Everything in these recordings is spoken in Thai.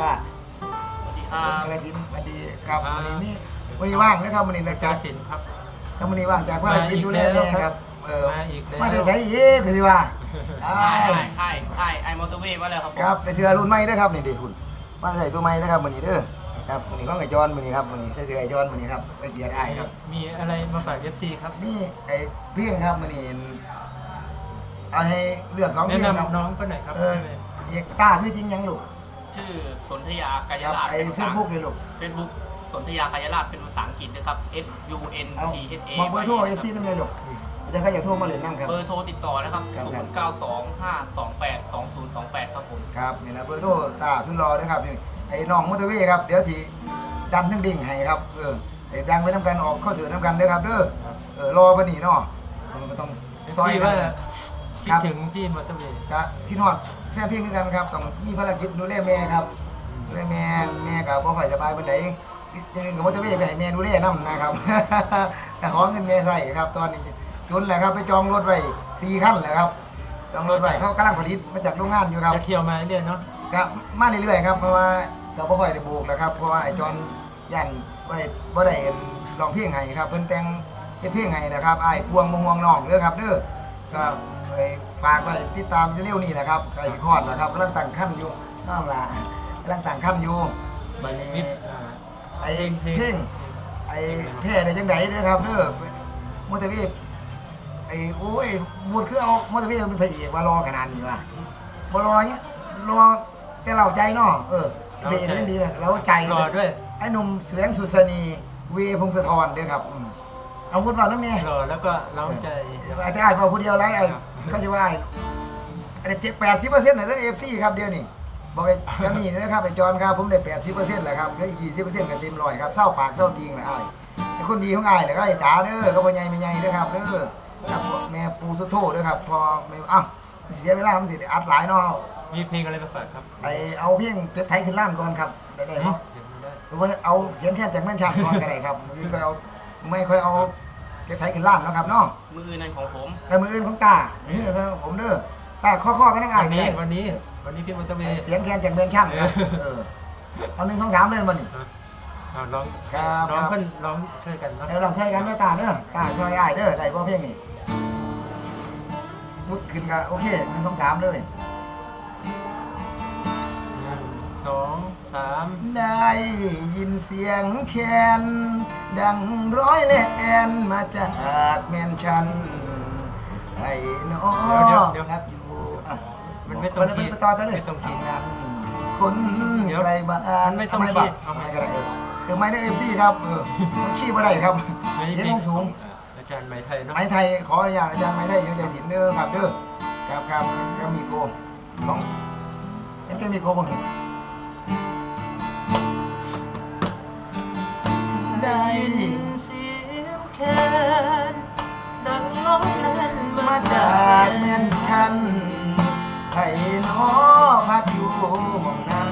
ค่ะสวัสดีครับอะไรสินสวัสดีครับครับวันนี้นี่วันนี้ว่างนะครับวันนี้นะกาจากสินครับ ครับวันนี้ว่างจากว่าอะไรสินดูแลแม่ครับเออมาอีกแล้ว มาได้ใส่อีกคือสิว่าอ้าไอ้ยไอ้ไอ้ไอ้มอเตอร์เวย์มาแล้วครับผมครับได้เสื้อรุ่นใหม่เด้อครับนี่เด็กคุณมาใส่ตัวใหม่นะครับวันนี้เด้อครับวันนี้ก็ไก่จอนวันนี้ครับวันนี้ใส่เสื้อไก่จอนวันนี้ครับไปเกียร์ได้ครับ มีอะไรมาฝากเอฟซีครับ นี่ไอ้เพียงครับวันนี้เอาให้เลือกสองแนะเพียงครับนำน้องคนไหนครับเออเอกตาชื่อจริงยังลูก ชื่อสนธยากายครับราชไอ้เฟซบุ๊กเลยลูกเฟซบุ๊กสนธยากายราชเป็นภาษาอังกฤษนะครับ S U N เอา T H A บอกเบอร์โทรเอฟซีนั่นเลยลูกจะใครอยากโทรมาเลยนั่งครับ เบอร์โทรติดต่อนะครับครับ0 9 2 5 2 8 2 0 2 8 ครับผม ครับนี่นะเบอร์โทรตาสุดรอด้วยครับนี่ไอ้น้องมอเตอร์เวย์ครับ เดี๋ยวทีดันทั้งดิ่งให้ครับ เออไอ้ดังไปน้ำกันออกข้อเสือน้ำกันเด้อครับเด้อ เออรอปะนี่เนาะมันก็ต้องเอฟซอยซีกัว่าน คิครัดบถึงพี่มอเตอร์เวย์ครับพี่นอดแฟนเพียงคือกันครับต้องมีภารกิจดูแลแม่ครับดูแลแม่แม่กับพ่อข่อยสบายปานใดยังไงกับมอเตอร์เวย์ก็ให้แม่ดูแลน้ำนะครับ แต่ขอเงินแม่ใส่ครับ ตอนนี้จนแหละครับไปจองรถไว้สี่คันแหละครับจองรถไว้เขากำลังผลิตมาจากโรงงานอยู่ครับจะเที่ยวมาเรื่อยๆเนาะครับมาเรื่อยๆครับเพราะว่าเราบ่ค่อยได้โบกแล้วครับเพราะว่าไอ้จอนย่านบ่ได้บ่ได้ลองเพลงให้ครับเพิ่นแต่งเฮ็ดเพลงให้นะครับอ้ายพวงมงวงน้องเด้อครับเด้อก็ ไอ้ฝากไว้ติดตามเร็วๆนี้นะครับใกล้สิคลอดแล้วครับกำลังตั้งครรภ์อยู่น้องล่ะกำลังตั้งครรภ์อยู่บัดนี้มิดอ่าไอ้เพลงไอ้แพ้ได้จังไดเด้อครับเด้อมอเตอร์เวฟไอ้โอ้ยบูดคือเอามอเตอร์เวฟเป็นพระเอกว่ารอขนาดนี้ว่ะบ่รอเนี้ยรอแต่เราใจเนาะเออเพลงนั้นดีนะเราใจรอด้วยไอ้หนุ่มเสียงสุสนีเวพงศธรเด้อครับอืมเอาพูดว่าน้ำเนี่ยรอแล้วก็เล้าใจไอ้ที่ไอ้พอผู้เดียวไรไอ้ครับ เขาจะว่าไอ้ไอ้เจ็ดแปดสิบเปอร์เซ็นต์เลยเรื่องเอฟซีครับเดียวนี่บอกไอ้เดี๋ยวนี้นะครับไอ้จอนครับผมได้แปดสิบเปอร์เซ็นต์แหละครับแล้วอีกยี่สิบเปอร์เซ็นต์ก็เต็มร้อยครับเศร้าปากเศร้าตีงแหละไอ้ไอ้คนดีของไอ้แหละก็ไอ้ตาเด้อก็พ่อใหญ่ไม่ใหญ่เด้อครับเด้อครับแม่ปูสุโธเด้อครับพอไม่อ้าวเสียเวลามันสิได้อัดหลายเนาะมีเพลงอะไรมาฝากครับไอ้เอาเพียงเก็บไทยขึ้นล้านก่อนครับได้ได้เดี๋เนาะยวดูได้หรือว่าเอาเสียงแค่จากแม่นชักก่อนก็ได้ครับไม่ค่อยเอาไม่ค่อยเอา เก็บไทยขึ้นล้านเนาะครับเนาะมือนั่นของผมแต่มืออื่นของตานี่ครับผมเด้อตาข้อๆก็นั่งอ่าวันนนี้ได้วันนี้ วันนี้พี่มอเตอร์เวย์เสียงแคนจากแม่นชักนะเออเอาหนึ่งสองสามเลยมันนี่เอาร้องครับ ร้องครับเพื่อนร้องช่วยกันเนาะเดี๋ยวลองใช้กันเด้อตาเด้อตาซอยอ้ายเด้อได้บ่เพียงนี่มุดขึ้นก็โอเคหนึ่งสองสามเลยหนึ่ง สองสามได้ยินเสียงแคนดังร้อยแลนมาจากแมนชันไอ้น้อเดี๋ยวเดี๋ยวเดี๋ยวครับอยู่ะมันไม่ตรงที่ไปต่อต่อเลยไม่ตรงที่คนเดี๋ยวไกลบ้านมันไม่ต้องเาขี้บักเอาใหม่ไม่ก็ได้เออเออไม่ได้เอฟซีครับเออมันขี้ไม่ได้ครับเสียงเพลลงสูง อ่าอาจารย์ไหมไทยเนาะไม้ไทยขออนุญาตอาจารย์ไม้ไทยเยังใจสินเด้อครับเด้อครับครับก็มีโกของยังก็มีโกบ้าง ได้ยินเสียงแคนดังร้องนั้นมาจากแม่นชันไผ่น้อพักอยู่หมองนั้น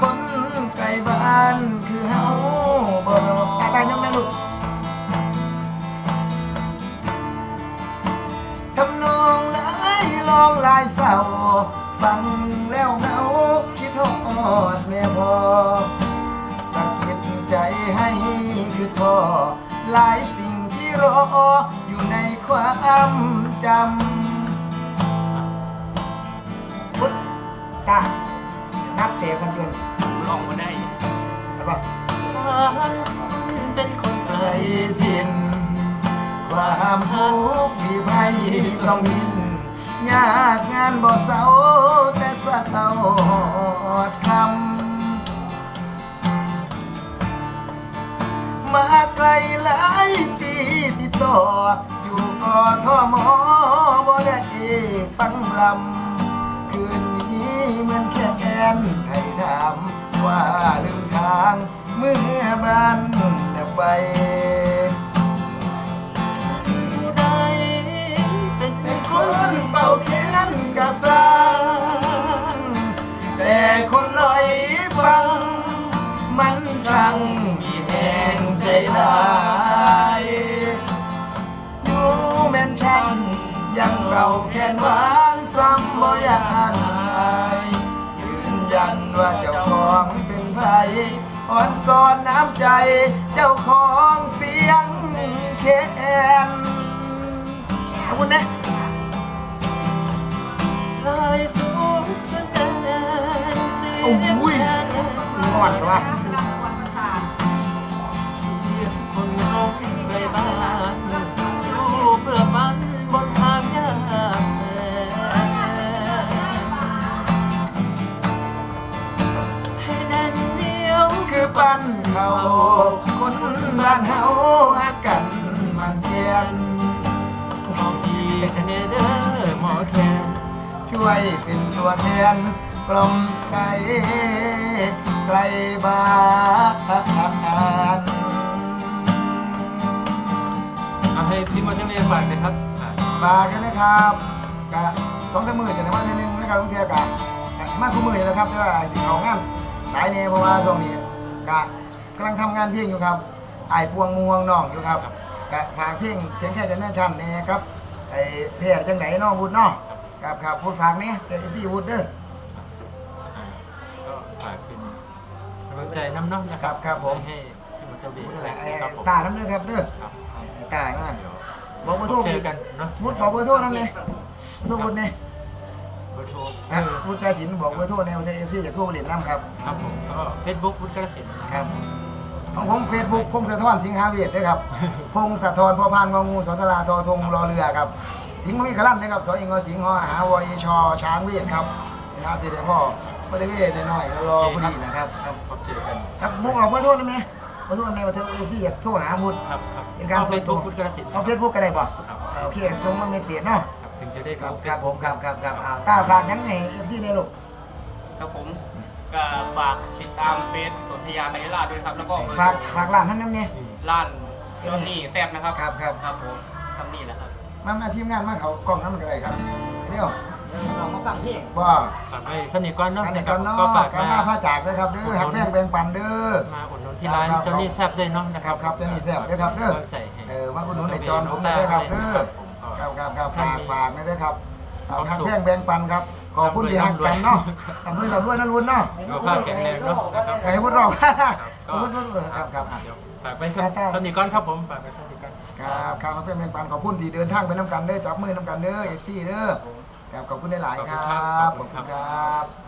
คนไกลบ้านคือเฮาบ่ตายตายยกแม่ลูกทำนองหลายลองลายเศร้าฟังแล้วเหงาคิดทอดแม่พอ คือพอหลายสิ่งที่รออยู่ในความจำพุทธตานับเตะคนจนร้องมาได้ใช่ปเป็นคนไกลถิ่นความทุกข์ที่ภัยต้องมินยากงานบ่เศร้าแต่เศร้าหอดคำ มาไกลหลายปีติดต่อ อยู่กอทอมอบ่ได้ฟังลำคืนนี้เหมือนแค่แอนไทยถามว่าลืมทางเมื่อบ้านแล้วไป ใจลายอยู่แม่นช่างยังเก่าแค่นหวานซ้ำบ่ยานอายยืนยันว่าเจ้าของเป็นไผอ่อนสอนน้ำใจเจ้าของเสียงแคนขอบคุณนะลอยสูงแสดงเสียงโอ้ยอ่อนว่ะาคนบ้านเฮาฮักกันมันเทียนขออีกเนเด้อหมอแคนช่วยเป็นตัวแทนกล่อมไกลไกลบ้านเอาให้พี่มอเตอร์เมย์ฝากเลยครับอะฝากกันนะครับกะสองสามหมื่นจะได้มาทีนึงนะครับลุงเทียกะกะมากคู่มืออยู่นะครับแต่ว่าสิเขางานสายเนี่ยเพราะว่าช่วงนี้กะ กำลังทำงานเพลงอยู่ครับไอ้ายพวงมวงน้องอยู่ครับกะฝากเพลงเสียงแค่จะแน่ชันเนี่ยครับไอ้เพจจังไหนน้องวุฒิเนาะครับครับพูดฝากเนี่ยเจอซี่วุฒิเด้อ อะก็ฝากเป็นกำลังใจน้ำเน้องนะคครัรับบครับผม ให้พี่มอเตอร์เมย์นั่นแหละไอ้ครับผมตาน้ำเด้อครับเด้อครับไอ้ตาน่ะเดี๋ยวบอกเบอร์โทร เจอกันเนาะ วุฒิบอกเบอร์โทรนั่นเลยโทรวุฒิเนี่ยเบอร์โทร คเอรับอวุฒิกระสินบอกเบอร์โทรในวันที่เอฟซีจะโทรเรียนน้ำครับ ครับผมก็เฟซบุ๊กวุฒิกระสินธุ์ครับ ของผมเฟซบุ๊กพงศธรสิงหาเวทด้วยครับ พงศธรพอพานงองูสอสลาทอทงรอเรือครับ สิงห์มมีกระลั่นนะครับสออิงอสิงห์หอหาวอยชอช้างเวทครับนี่นะครับเสด็จพ่อพระเดชเวทน้อยๆรอพอดีนะครับครับพบเจอกันครับมุกออกเบอร์โทรได้ไหมเบอร์โทรในประเทศเอฟซีจะโทรหาพุทธ ครับครับเป็นการเฟส่วนซตับุ๊วกวุฒิกระสินธุ์เอาเฟซบุ๊กก็ได้ป่ะครับโอเคส่งมาเมสเสียเนาะครับ ถึงจะได้ครับรู้ครับผมครับครับครับอ่าตาฝากยังไงเอฟซีเนี่ยลูกครับผมก็ฝากติดตามเฟซสนธยาไทยราชด้วยครับ แล้วก็เบอร์ฝากฝากร้านท่านน้ำเนี่ย ร้านจอนนี่แซบนะครับครับครับ ครับผมทำนี่แหละครับ มามาทีมงานมาเขากล้องน้ำมันก็ได้ครับเดี๋ยวลองมาฟังเพลง บ่ฝากไว้สนิทก่อนเนาะอันนี้นะคก็รับเนาะก็ฝากกามามาผ้าจากด้วยครับเด้อหักแป้งแบ่งปันเด้อ มาอุดหนุนที่ร้านครับ จอนนี่แซ่บด้วยเนาะนะคครัรับบครับเจนี่แซ่บด้วยครับเด้อก็ใส่ให้ เออมาอุดหนุนในจอนผมด้วยครับเด้อ ครับครับครับฝากฝากนะเด้อครับเอาหักแป้งแบ่งปันครับขอบคุณที่หักกันเนาะทำด้วยเราด้วยนั่นรุ่นเนาะสุขภาพแข็งแรงเนาะนะครับไอ้พุทธรองก็พุทธรองครับครับอะเดี๋ยวฝากไปครับสนิทก่อนครับผมฝากไปสนิทก่อนครับครับหักแป้งแบ่งปันขอบคุณที่เดินทางไปน้ำกันเด้อจับมือน้ำกันเด้อ FC เด้อครับขอบคุณหลายๆครับขอบคุณครับ